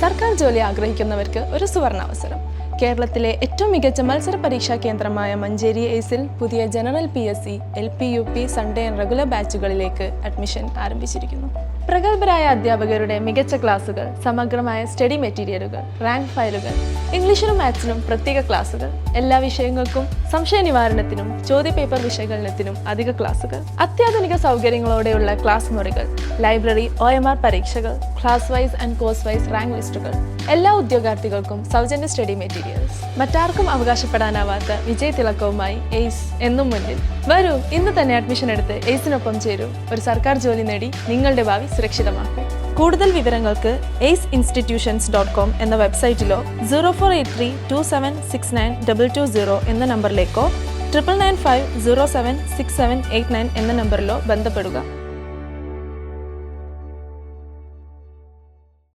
സർക്കാർ ജോലി ആഗ്രഹിക്കുന്നവർക്ക് ഒരു സുവർണാവസരം. കേരളത്തിലെ ഏറ്റവും മികച്ച മത്സര പരീക്ഷാ കേന്ദ്രമായ മഞ്ചേരി എയ്സിൽ പുതിയ general P S C L P U P Sunday and regular ബാച്ചുകളിലേക്ക് admission ആരംഭിച്ചിരിക്കുന്നു. പ്രഗത്ഭരായ അധ്യാപകരുടെ മികച്ച ക്ലാസുകൾ സമഗ്രമായ സ്റ്റഡി മെറ്റീരിയലുകൾ റാങ്ക് ഫയലുകൾ ഇംഗ്ലീഷിനും മാത്സിനും പ്രത്യേക ക്ലാസുകൾ എല്ലാ വിഷയങ്ങൾക്കും സംശയ നിവാരണത്തിനും ചോദ്യപേപ്പർ വിശകലനത്തിനും അധിക ക്ലാസുകൾ അത്യാധുനിക സൗകര്യങ്ങളോടെയുള്ള ക്ലാസ് മുറികൾ ലൈബ്രറി ഒ എം ആർ പരീക്ഷകൾ class wise and course wise rank ലിസ്റ്റുകൾ എല്ലാ ഉദ്യോഗാർത്ഥികൾക്കും സൗജന്യ സ്റ്റഡി മെറ്റീരിയൽസ് മറ്റാർക്കും അവകാശപ്പെടാനാവാത്ത വിജയ് തിളക്കവുമായി എയ്സ് എന്നും മുന്നിൽ. വരൂ ഇന്ന് തന്നെ അഡ്മിഷൻ എടുത്ത് എയ്സിനൊപ്പം ചേരൂ ഒരു സർക്കാർ ജോലി നേടി നിങ്ങളുടെ ഭാവി സുരക്ഷിതമാക്കും. കൂടുതൽ വിവരങ്ങൾക്ക് എയ്സ് ഇൻസ്റ്റിറ്റ്യൂഷൻസ് ഡോട്ട് കോം എന്ന വെബ്സൈറ്റിലോ zero four eight three two seven six nine double two zero എന്ന നമ്പറിലേക്കോ triple nine five zero seven six seven eight nine എന്ന നമ്പറിലോ ബന്ധപ്പെടുക.